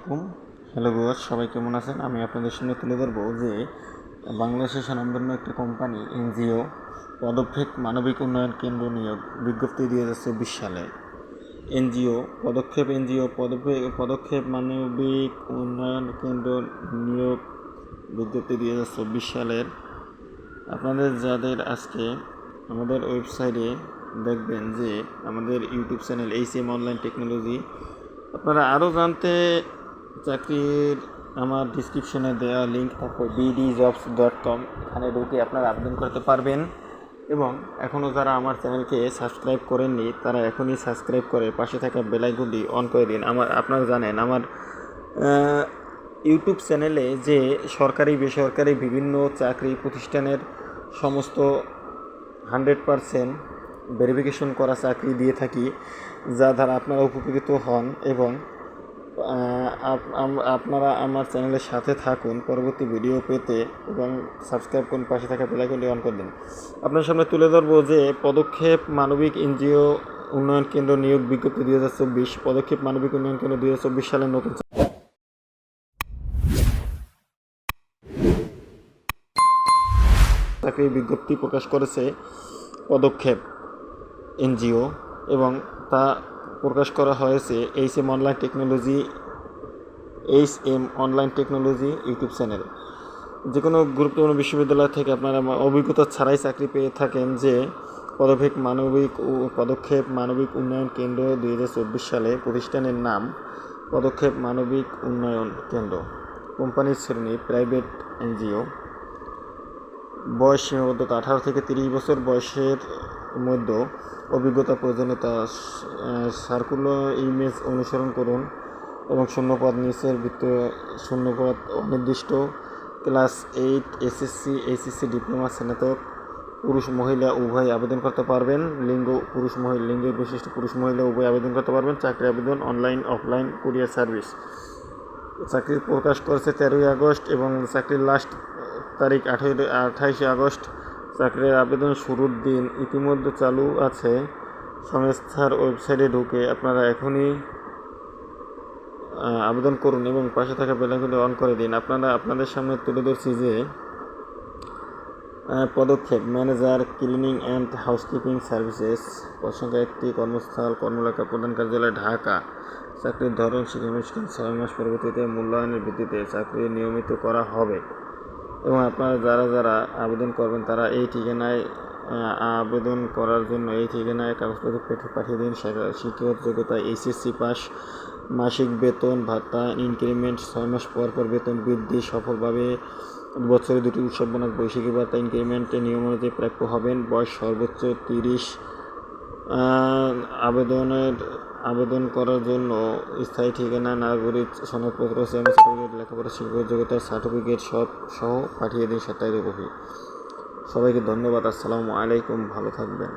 আলাইকুম। Hello viewer সবাই কেমন আছেন? আমি আপনাদের সামনে তুলে ধরবো যে বাংলাদেশের স্বনামধন্য একটি কোম্পানি, এনজিও, পদক্ষেপ মানবিক উন্নয়ন কেন্দ্র নিয়োগ বিজ্ঞপ্তি দিয়ে যাচ্ছে চব্বিশ সালে। এনজিও, পদক্ষেপ এনজিও পদক্ষেপ পদক্ষেপ মানবিক উন্নয়ন কেন্দ্র নিয়োগ বিজ্ঞপ্তি দিয়ে যাচ্ছে চব্বিশ সালের। আপনাদের যাদের আজকে আমাদের ওয়েবসাইটে দেখবেন যে আমাদের YouTube channel H M online technology, আপনারা আরও জানতে চাকরির আমার ডিসক্রিপশনে দেওয়া লিঙ্ক থাকবে বিডি জবস ডট কম এখানে ঢুকে আপনারা আবেদন করতে পারবেন। এবং এখনও যারা আমার চ্যানেলকে সাবস্ক্রাইব করেননি, তারা এখনই সাবস্ক্রাইব করে পাশে থাকা বেলাইকনটি অন করে দিন। আমার, আপনারা জানেন, আমার ইউটিউব চ্যানেলে যে সরকারি, বেসরকারি বিভিন্ন চাকরি প্রতিষ্ঠানের সমস্ত হান্ড্রেড পারসেন্ট ভেরিফিকেশন করা চাকরি দিয়ে থাকি, যা দ্বারা আপনারা উপকৃত হন এবং আপনারা আমার চ্যানেলের সাথে থাকুন পরবর্তী ভিডিও পেতে এবং সাবস্ক্রাইব করুন, পাশে থাকা বেলাইকনটি অন করে দিন। আপনার সামনে তুলে ধরবো যে পদক্ষেপ মানবিক এনজিও উন্নয়ন কেন্দ্র নিয়োগ বিজ্ঞপ্তি দুই হাজার চব্বিশ, পদক্ষেপ মানবিক উন্নয়ন কেন্দ্র দুই হাজার চব্বিশ সালের নতুন চাকরি বিজ্ঞপ্তি প্রকাশ করেছে পদক্ষেপ এনজিও এবং তা প্রকাশ করা হয়েছে H M online technology H M online technology YouTube channel. যে কোনো গুরুত্বপূর্ণ বিশ্ববিদ্যালয় থেকে আপনারা অভিজ্ঞতা ছাড়াই চাকরি পেয়ে থাকেন যে পদক্ষেপ মানবিক পদক্ষেপ মানবিক উন্নয়ন কেন্দ্র দুই হাজার চব্বিশ সালে প্রতিষ্ঠানের নাম পদক্ষেপ মানবিক উন্নয়ন কেন্দ্র। কোম্পানির শ্রেণি প্রাইভেট এনজিও। বয়স সীমাবদ্ধতা আঠারো থেকে তিরিশ বছর বয়সের মধ্যে অভিজ্ঞতা প্রয়োজনীয়তা সার্কুলার ইমেজ অনুসরণ করুন এবং শূন্যপদ নিচের ভিত্তি শূন্যপদ অনির্দিষ্ট। Class eight SSC HSC diploma স্নাতক, পুরুষ, মহিলা, উভয় আবেদন করতে পারবেন। লিঙ্গ, পুরুষ, মহিলা লিঙ্গের বৈশিষ্ট্য পুরুষ, মহিলা, উভয় আবেদন করতে পারবেন। চাকরি আবেদন অনলাইন অফলাইন কুরিয়ার সার্ভিস চাকরি প্রকাশ করেছে তেরোই আগস্ট এবং চাকরির লাস্ট তারিখ আঠারো আঠাইশে আগস্ট। চাকরির আবেদন শুরুর দিন ইতিমধ্যে চালু আছে। সংস্থার ওয়েবসাইটে ঢুকে আপনারা এখনই আবেদন করুন এবং পাশে থাকা বেলাগুলি অন করে দিন। আপনারা আপনাদের সামনে তুলে ধরছি যে পদক্ষেপ, manager, cleaning and housekeeping services প্রসঙ্গে একটি কর্মস্থল কর্মলেখা প্রধান কার্যালয়, ঢাকা। চাকরির ধরন শিক্ষানুষ্ঠান ছয় মাস পরবর্তীতে মূল্যায়নের ভিত্তিতে চাকরি নিয়মিত করা হবে। এবং আপনারা যারা যারা আবেদন করবেন, তারা এই ঠিকানায় আবেদন করার জন্য এই ঠিকানায় কাগজপত্র পেঠে- পাঠিয়ে দিন। শিক্ষা- শিক্ষাগত যোগ্যতা এইচএসসি পাস মাসিক বেতন, ভাতা ইনক্রিমেন্ট ছয় মাস পর পর বেতন বৃদ্ধি, সফলভাবে বছরে দুটি উৎসব বোনাস বৈশাখী ভাতা ইনক্রিমেন্টে নিয়ম অনুযায়ী প্রাপ্য হবেন। বয়স সর্বোচ্চ তিরিশ। আবেদনের, আবেদন করার জন্য স্থায়ী ঠিকানা, নাগরিক সনদপত্র সেমি সার্টিফিকেট, লেখাপড়া শিক্ষক যোগ্যতার সার্টিফিকেট সব সহ পাঠিয়ে দিন সাপ্তাহিক কপি সবাইকে ধন্যবাদ, আসসালামু আলাইকুম, ভালো থাকবেন।